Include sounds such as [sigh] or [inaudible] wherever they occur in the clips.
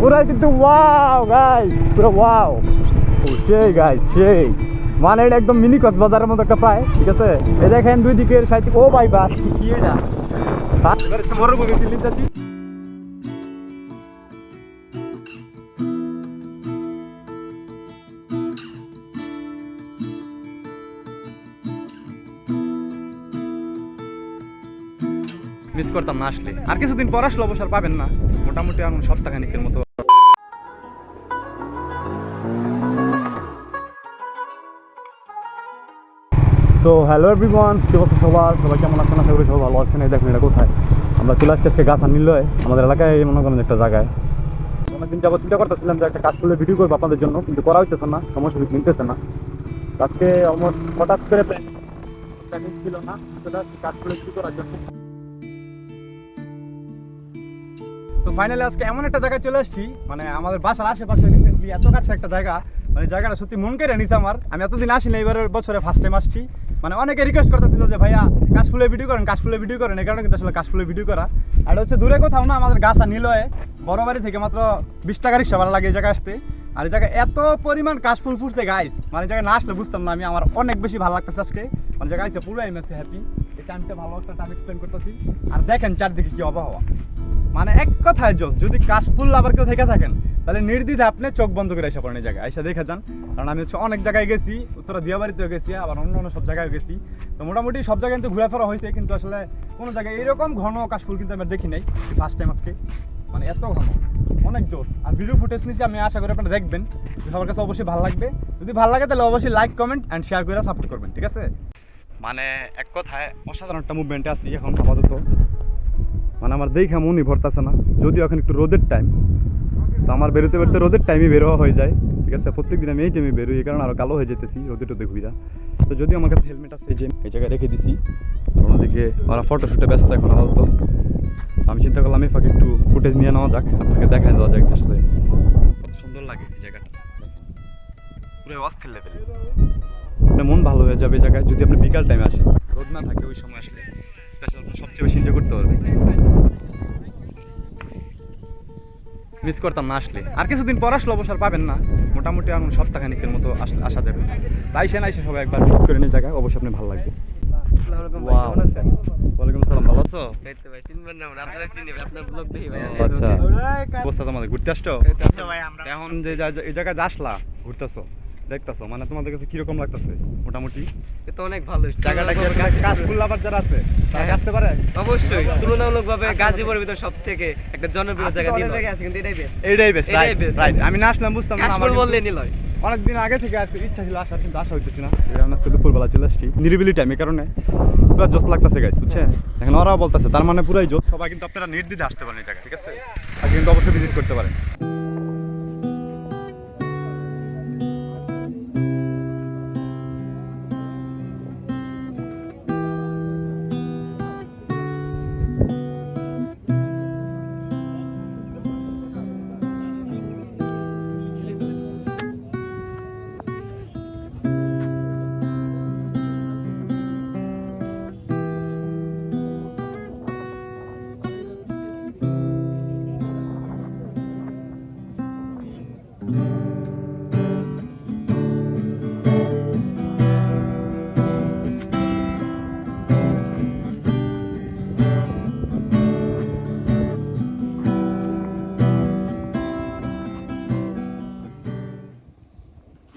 পুরো কিন্তু wow guys পুরো ওয়াও সেই গাইস সেই। মানে এটা একদম মিনি কক্সবাজারের মতো একটা প্রায়, ঠিক আছে? এই দেখেন দুই দিকের সাইড ও ভাই বাস কি এটা? ফিলিং মিস করতাম না, আসলে। আর কিছুদিন পর আসলে অবসর পাবেন না। মোটামুটি এখন সপ্তাহখানিকের মতো। তো হ্যালো এভরিওয়ান কি অবস্থা সবার? সবাই কেমন আছেন? আশা করি সবাই ভালো আছেন। এই দেখুন এটা কোথায়? আমরা চলে আসছি গাছ নিল আমাদের এলাকায় মনে করেন একটা জায়গায়। অনেকদিন যাব চিন্তা করতেছিলাম যে একটা কাজ করলে ভিডিও করব আপনাদের জন্য, কিন্তু করা হইতেছে না সমস্যা কিছু মিলতেছে না। আজকে অলমোস্ট হঠাৎ করে প্ল্যানিং ছিল না কাজ করে শুরু করার জন্য তো ফাইনালি আজকে এমন একটা জায়গায় চলে আসছি। মানে আমাদের বাসার আশেপাশে রিসেন্টলি এত কাছে একটা জায়গা। মানে জায়গাটা সত্যি মন কেড়ে নিছে আমার। আমি এতদিন আসিনি এবারের বছরে ফার্স্ট টাইম আসছি। মানে অনেকে রিকোয়েস্ট করতেছিল যে, ভাইয়া কাশফুলে ভিডিও করেন কাশফুলে ভিডিও করেন। এই কারণে কিন্তু আসলে কাশফুলে ভিডিও করা। আর হচ্ছে দূরে কোথাও না, আমাদের গাছা নিলয়ে, বড় বাড়ি থেকে মাত্র বিশ টাকা রিক্সা ভাড়া লাগে এই জায়গায় আসতে। আর এই জায়গায় এত পরিমাণ কাশফুল ফুটছে গাইস মানে জায়গায় না আসলে বুঝতাম না আমি, আমার অনেক বেশি ভালো লাগতেছে আজকে। মানে জায়গায় পুরো এমএসে হ্যাপি টাইমটা ভালো একটা টাইম এক্সপ্লেন করতেছি। আর দেখেন চারদিকে কি আবহাওয়া। মানে এক কথায় জোস, যদি কাশফুল আবার কেউ থেকে থাকেন, তাহলে নির্দ্বিধে আপনি চোখ বন্ধ করে এসে পড়েন এই জায়গায়। এসে দেখে যান। কারণ আমি হচ্ছে অনেক জায়গায় গেছি, উত্তরা দিয়াবাড়িতেও গেছি, আবার অন্য অন্য সব জায়গায় গেছি। তো মোটামুটি সব জায়গায় কিন্তু ঘোরাফেরা হয়েছে, কিন্তু আসলে কোনো জায়গায় এরকম ঘন কাশফুল কিন্তু আমি দেখি নাই ফার্স্ট টাইম আজকে। মানে এত ঘন, অনেক জোর আর ভিডিও ফুটেজ নিচ্ছি আমি আশা করি আপনারা দেখবেন। সবার কাছে অবশ্যই ভালো লাগবে, যদি ভালো লাগে তাহলে অবশ্যই লাইক কমেন্ট অ্যান্ড শেয়ার করে সাপোর্ট করবেন, ঠিক আছে? মানে এক কথায় অসাধারণ একটা মুভমেন্টে আছি এখন আপাতত। মানে আমার দেখে মনই ভরতাছে না। যদিও এখন একটু রোদের টাইম তো আমার বেরোতে বেরোতে রোদের টাইমে বেরোয়া হয়ে যায়। ঠিক আছে প্রত্যেক দিন আমি এই টাইমে বেরোই, এই কারণে আরও কালো হয়ে যেতেছি রোদে টোদে ঘুরা তো যদিও আমার কাছে হেলমেট আছে যে এই জায়গায় রেখে দিছি। ওদিকে ওরা ফটো শুটে ব্যস্ত এখন আপাতত। আমি চিন্তা করলাম, এই ফাঁকে একটু ফুটেজ নিয়ে নেওয়া যাক, আপনাকে দেখায় দেওয়া যাক আসলে কত সুন্দর লাগে এই জায়গাটা। পুরো অস্থির লেভেল মন ভালো হয়ে যাবে এই জায়গায় যদি আপনি বিকাল টাইমে আসেন। রোদ না থাকে ওই সময় আসলে স্পেশাল আপনি সবচেয়ে বেশি এনজয় করতে পারবেন। মিস করতাম না আসলে। আর কিছুদিন পর আসলে অবসর পাবেন না। মোটামুটি এখন সপ্তাহখানিকের মতো আসলে আসা যাবে। তাই সে নাই সবাই একবার ভিজিট করে নিয়ে জায়গায় অবশ্যই আপনি ভালো লাগবে. ওয়ালাইকুম সালাম ভালো আছো? আচ্ছা। অবস্থা তোমাদের ঘুরতে আসছো? এখন যে এই জায়গায় যে আসলা ঘুরতেছো? দেখতেছো মানে তোমাদের কাছে কীরকম লাগতেছে মোটামুটি? তো অনেক ভালো জায়গাটা কি কাশফুল আবার যারা আছে তারা হ্যাঁ। আসতে পারে? অবশ্যই তুলনামূলকভাবে গাজীপুরের ভিতর সব থেকে একটা জনপ্রিয় জায়গা নিল এইটাই বেস্ট এটাই রাইট best. রাইট আমি না আসলাম বুঝতাম না আমার বললে নিলয়। অনেকদিন আগে থেকে আসতে ইচ্ছা ছিল আসার কিন্তু আসা হইতেছি না। এই আজকে দুপুরবেলা চলে আসছি। নিরিবিলি টাইম এই কারণে পুরো জোস লাগতেছে গাইস বুঝছেন? এখন ওরাও বলতেছে তার মানে পুরাই জোস সবাই কিন্তু আপনারা নির্দিদে আসতে পারেন এই জায়গায় ঠিক আছে? আজকে কিন্তু অবশ্যই ভিজিট করতে পারেন।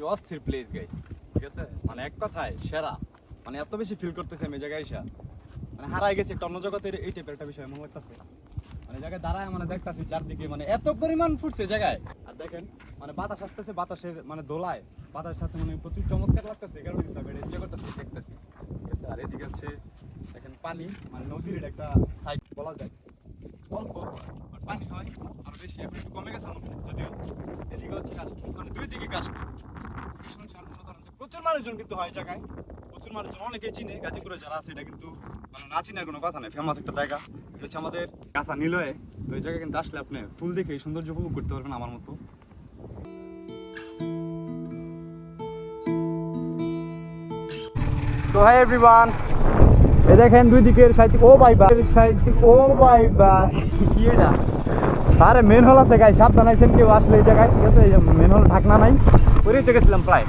কি অস্থির প্লেস গাইস ঠিক আছে? মানে এক কথায়, সেরা। মানে এত বেশি ফিল করতেছে আমি জায়গায় এসে। মানে হারাই গেছি একটা অন্য জগতের এই টাইপের একটা বিষয়, মনে লাগতেছে। মানে জায়গায় দাঁড়ায় মানে দেখতাছি চারদিকে মানে এত পরিমাণ ফুটছে জায়গায়। আর দেখেন মানে বাতাস আসতেছে, বাতাসের মানে দোলায়। বাতাসের সাথে মানে প্রচুর চমৎকার লাগতেছে কারণে কিন্তু আমি এনজয় করতেছি, দেখতেছি। ঠিক আছে? আর এদিকে হচ্ছে, দেখেন পানি মানে নদীর একটা সাইড বলা যায়। অল্প পানি হয়, আর বেশি একটু কমে গেছে যদিও। এদিকে হচ্ছে কাজ মানে দুই দিকে কাজ শুনছিলাম মনে করেন যে প্রচুর মানুষজন কিন্তু হয় জায়গায়। প্রচুর মানুষজন অনেকে চিনে গাজীপুরে যারা আছে এটা কিন্তু মানে না চিনার কোনো কথা নেই ফেমাস একটা জায়গা। এটা হচ্ছে আমাদের কাঁচা নিলয়ে। তো এই জায়গায় কিন্তু আসলে আপনি ফুল দেখে সৌন্দর্য উপভোগ করতে পারবেন আমার মতো। তো হাই এভরিওয়ান এই দেখেন দুই দিকের সাইড ও বাই বাই সাইড ও বাই বাই কি এটা? আরে মেন হল আছে গাই সাবধান আইছেন কেউ আসলে এই জায়গায় ঠিক আছে? মেন হল ঢাকনা নাই। তো গেছিলাম প্রায়।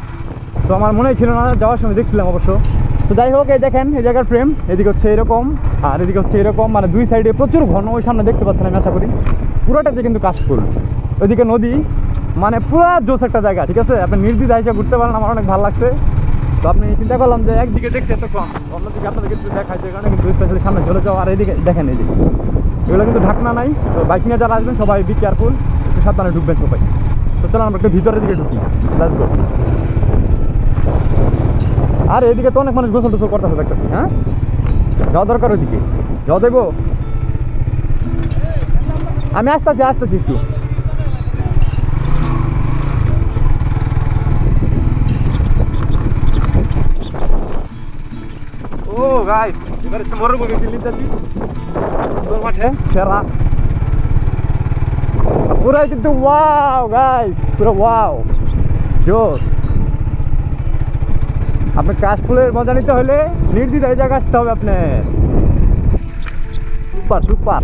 তো আমার মনেই ছিল না যাওয়ার সময় দেখছিলাম অবশ্য। তো যাই হোক, এই দেখেন, এই জায়গার ফ্রেম এদিকে হচ্ছে এরকম, আর এদিকে হচ্ছে এরকম মানে দুই সাইডে প্রচুর ঘন, ওই সামনে দেখতে পাচ্ছেন আমি, আশা করি। পুরোটাতে কিন্তু কাশফুল। ওইদিকে নদী মানে পুরো জোস একটা জায়গা, ঠিক আছে? আপনি নির্দিষ্ট হিসেবে ঘুরতে পারেন, আমার অনেক ভালো লাগছে। তো আপনি চিন্তা করলাম যে একদিকে দেখছি এত কম অন্যদিকে আপনাদেরকে কিন্তু দেখাই যে কারণে কিন্তু স্পেশালি সামনে চলে যাও আর এদিকে দেখেন এদিকে এগুলো কিন্তু ঢাকনা নাই, তো বাইক নিয়ে যারা আসবেন, সবাই বি কেয়ারফুল একটু সাবধানে ঢুকবেন সবাই। তো চলো আমরা একটু ভিতরের দিকে ঢুকি. আর এদিকে তো অনেক মানুষ গোসল টোসল করতেছে দেখতেছি হ্যাঁ? যাওয়া দরকার ওইদিকে যাওয়া দেবো? আমি আসতেছি আসতেছি একটু। ও গাইস এবার সেরা। পুরাই কিন্তু ওয়াও গাইস পুরো ওয়াও জোস। আপনি কাশফুলের মজা নিতে হলে নির্দ্বিধ এই জায়গা আসতে হবে আপনার। Super super.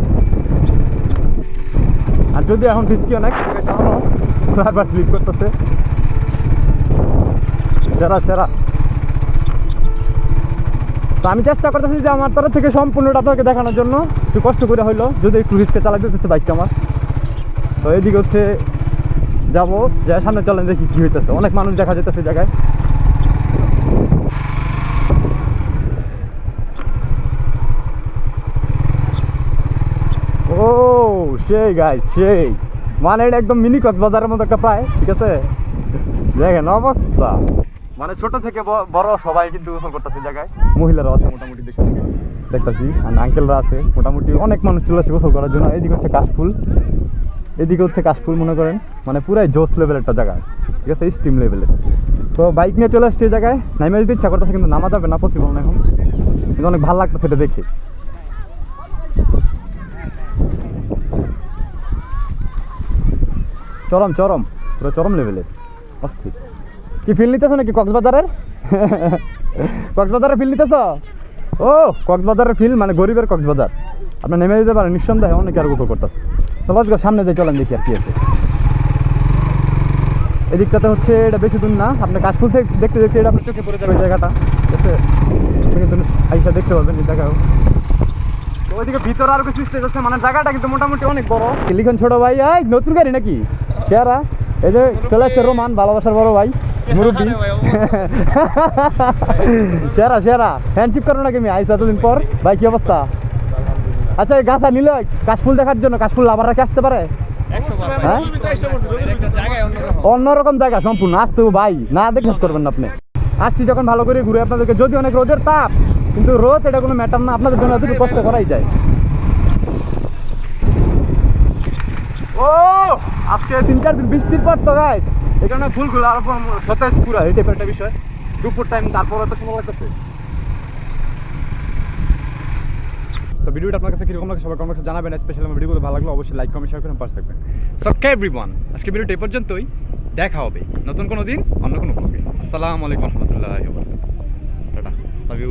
আর যদি এখন রিস্কি অনেক চালানো স্লিপ করতেছে। সেরা সেরা। তো আমি চেষ্টা করতেছি যে আমার তরফ থেকে সম্পূর্ণটা আপনাকে দেখানোর জন্য। একটু কষ্ট করে হইল, যদি একটু রিস্কে চালাতে দিতেছে বাইকটা আমার। তো এদিকে হচ্ছে, যাব যে সামনে চলেন দেখি কি হইতেছে। অনেক মানুষ দেখা যেতেছে জায়গায় ও সেই গাই সেই। মানে এটা একদম মিনি কক্সবাজারের মতো একটা প্রায়, ঠিক আছে? দেখেন অবস্থা। মানে ছোট থেকে বড় সবাই কিন্তু গোসল করতেছে জায়গায়। মহিলারা আছে মোটামুটি দেখছি। দেখতেছি। আর আঙ্কেলরা আছে, মোটামুটি অনেক মানুষ চলে আসে গোসল করার জন্য। এদিকে হচ্ছে কাশফুল। এদিকে হচ্ছে কাশফুল, মনে করেন। মানে পুরাই জোস লেভেলের একটা জায়গা। ঠিক আছে স্টিম লেভেলের তো বাইক নিয়ে চলে আসছে এই জায়গায়। নাইমে যেতে ইচ্ছা করতেছে, কিন্তু নামা যাবে না পসিবল না এখন। কিন্তু অনেক ভালো লাগতেছে এটা দেখে। চরম চরম। পুরো চরম লেভেলের অস্থির। কি ফিল নিতেছ নাকি কক্সবাজারের? কক্সবাজারের ফিল নিতেছ? ও, কক্সবাজারের ফিল মানে গরিবের কক্সবাজার। আপনি নেমে যেতে পারেন, নিঃসন্দেহে অনেক আর গোসল করতেছে। তো সামনে দিয়ে চলেন দেখি আর কি আছে। এদিকটাতে হচ্ছে এটা বেশি দূর না, আপনি কাশফুল থেকে দেখতে দেখতে এটা আপনার চোখে পড়ে যাবে জায়গাটা। কিন্তু আইসা দেখতে পাবেন এই জায়গাও। ওইদিকে ভিতরে আরও কিছু আছে মানে জায়গাটা কিন্তু মোটামুটি অনেক বড়। লিখন ছোট ভাই? নতুন গাড়ি নাকি? চেহারা এই যে চলে আসছে রোমান ভালোবাসার বড় ভাই মুরব্বী। [laughs] সেরা সেরা। হ্যান্ডশিপ করো নাকি আমি? আইসা এতদিন পর। ভাই কি অবস্থা? আচ্ছা এই গাছা নিল কাশফুল দেখার জন্য কাশফুল আবার রাখে আসতে পারে? হ্যাঁ? অন্যরকম। জায়গা সম্পূর্ণ। আসতে ভাই। না দেখে করবেন না আপনি। আসছি যখন ভালো করে ঘুরে আপনাদেরকে। যদি অনেক রোদের তাপ কিন্তু রোদ এটা কোনো ম্যাটার না। আপনাদের জন্য এতটুকু কষ্ট করাই যায়। ও, আজকে তিন চার দিন বৃষ্টির পর তো গাই এখানে ফুলগুলো আরও সতেজ পুরো এই টাইপের একটা বিষয়। দুপুর টাইম তারপর এত সময় লাগতেছে। তো ভিডিওটা আপনার কাছে কীরকম লাগে সবাই কমেন্টে জানাবেন। স্পেশালি আমার ভিডিওগুলো ভালো লাগল অবশ্যই লাইক কমেন্ট শেয়ার করে পাশে থাকবেন। সো এভরিওয়ান আজকে ভিডিওটা এই পর্যন্তই। দেখা হবে নতুন কোনো দিন, অন্য কোনো ব্লগে আসসালামু আলাইকুম, রহমতুল্লাহ টাটা লাভ ইউ